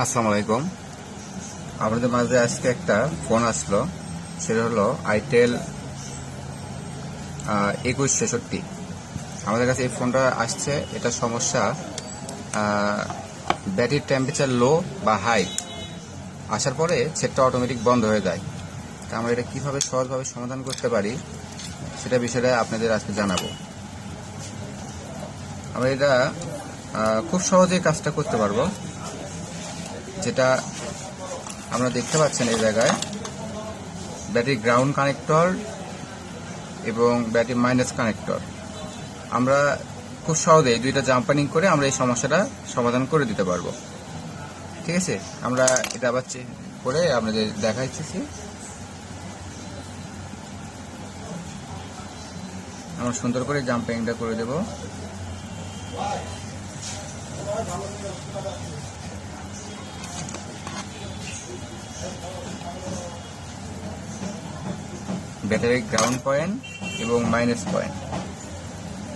আসসালামু আলাইকুম। আপনাদের মাঝে আজকে একটা ফোন আসলো, সেটা হলো আইটেল একুশ ছেষট্টি। আমাদের কাছে এই ফোনটা আসছে, এটা সমস্যা ব্যাটারির টেম্পারেচার লো বা হাই আসার পরে সেটটা অটোমেটিক বন্ধ হয়ে যায়। তা আমরা এটা কীভাবে সহজভাবে সমাধান করতে পারি, সেটা বিষয়ে আপনাদের আজকে জানাব। আমরা এটা খুব সহজেই কাজটা করতে পারব। যেটা আমরা দেখতে পাচ্ছেন এই জায়গায়, ব্যাটারি গ্রাউন্ড কানেক্টর এবং ব্যাটারি মাইনাস কানেক্টর। আমরা খুব সহজেই দুইটা জাম্পানিং করে আমরা এই সমস্যাটা সমাধান করে দিতে পারব। ঠিক আছে? আমরা এটা আবার করে আপনাদের দেখাইতেছি। আমরা সুন্দর করে জাম্পিংটা করে দেবো। ব্যাটারি গ্রাউন্ড পয়েন্ট এবং মাইনাস পয়েন্ট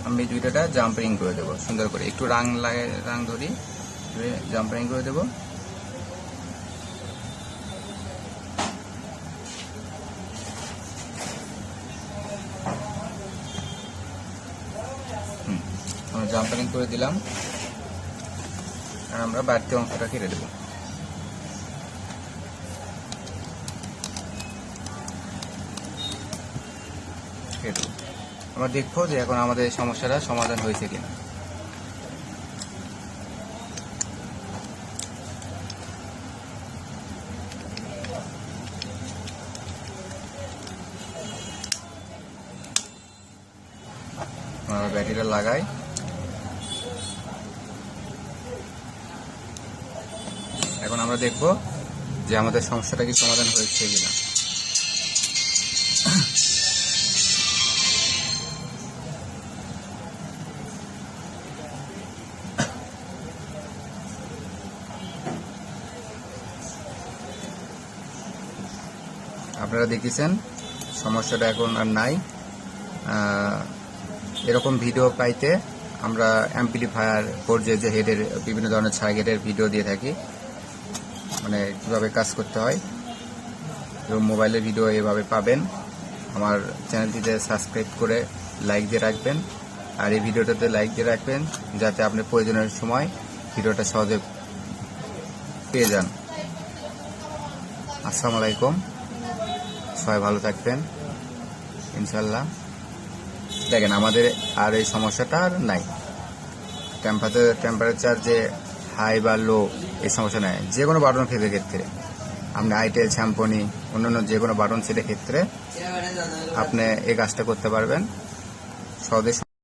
আমি দুইটাটা জাম্পারিং করে দেবো, সুন্দর করে। একটু রাং লাগে রাং ধরি জাম্পারিং করে দেবো। আমরা জাম্পারিং করে দিলাম। আর আমরা বাড়তি অংশটা কেটে দেবো কেটে দেবো আমরা দেখব যে এখন আমাদের সমস্যাটা সমাধান হয়েছে কিনা। আমরা ব্যাটারিটা লাগাই। এখন আমরা দেখব যে আমাদের সমস্যাটা কি সমাধান হয়েছে কিনা। আপনারা দেখেছেন, সমস্যাটা এখন আর নাই। এরকম ভিডিও পাইতে আমরা অ্যাম্পলিফায়ার ফোরজে যে হেডের বিভিন্ন ধরনের সার্কিটের ভিডিও দিয়ে থাকি। মানে কীভাবে কাজ করতে হয়। এবং মোবাইলের ভিডিও এভাবে পাবেন। আমার চ্যানেলটিতে সাবস্ক্রাইব করে লাইক দিয়ে রাখবেন। আর এই ভিডিওটাতে লাইক দিয়ে রাখবেন, যাতে আপনি প্রয়োজনের সময় ভিডিওটা সহজে পেয়ে যান। আসসালামু আলাইকুম। সবাই ভালো থাকবেন। ইনশাল্লাহ দেখেন, আমাদের আর এই সমস্যাটা আর নাই। টেম্পারেচার টেম্পারেচার যে হাই বা লো এই সমস্যা নাই। যে কোনো বাটন ফেলের ক্ষেত্রে। আপনি আইটেল শ্যাম্পনি অন্যান্য যে কোনো বাটন সেটের ক্ষেত্রে আপনি এই কাজটা করতে পারবেন। সহজে